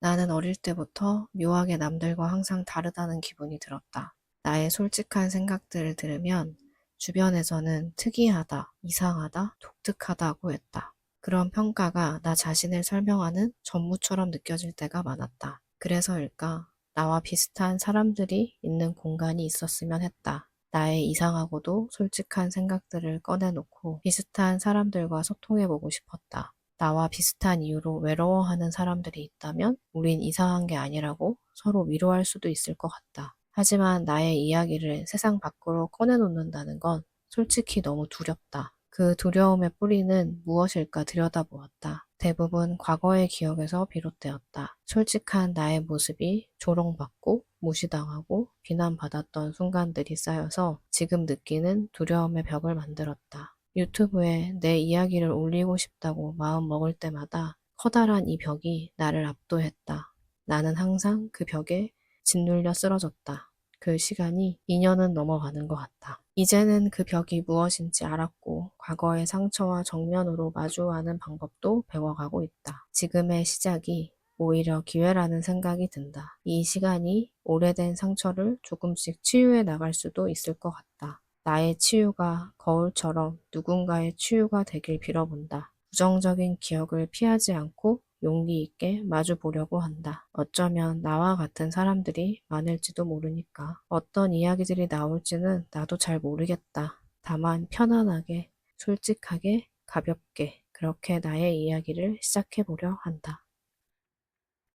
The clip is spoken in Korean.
나는 어릴 때부터 묘하게 남들과 항상 다르다는 기분이 들었다. 나의 솔직한 생각들을 들으면 주변에서는 특이하다, 이상하다, 독특하다고 했다. 그런 평가가 나 자신을 설명하는 전무처럼 느껴질 때가 많았다. 그래서일까 나와 비슷한 사람들이 있는 공간이 있었으면 했다. 나의 이상하고도 솔직한 생각들을 꺼내놓고 비슷한 사람들과 소통해보고 싶었다. 나와 비슷한 이유로 외로워하는 사람들이 있다면 우린 이상한 게 아니라고 서로 위로할 수도 있을 것 같다. 하지만 나의 이야기를 세상 밖으로 꺼내놓는다는 건 솔직히 너무 두렵다. 그 두려움의 뿌리는 무엇일까 들여다보았다. 대부분 과거의 기억에서 비롯되었다. 솔직한 나의 모습이 조롱받고 무시당하고 비난받았던 순간들이 쌓여서 지금 느끼는 두려움의 벽을 만들었다. 유튜브에 내 이야기를 올리고 싶다고 마음 먹을 때마다 커다란 이 벽이 나를 압도했다. 나는 항상 그 벽에 짓눌려 쓰러졌다. 그 시간이 2년은 넘어가는 것 같다. 이제는 그 벽이 무엇인지 알았고 과거의 상처와 정면으로 마주하는 방법도 배워가고 있다. 지금의 시작이 오히려 기회라는 생각이 든다. 이 시간이 오래된 상처를 조금씩 치유해 나갈 수도 있을 것 같다. 나의 치유가 거울처럼 누군가의 치유가 되길 빌어본다. 부정적인 기억을 피하지 않고 용기 있게 마주 보려고 한다. 어쩌면 나와 같은 사람들이 많을지도 모르니까. 어떤 이야기들이 나올지는 나도 잘 모르겠다. 다만 편안하게, 솔직하게, 가볍게 그렇게 나의 이야기를 시작해 보려 한다.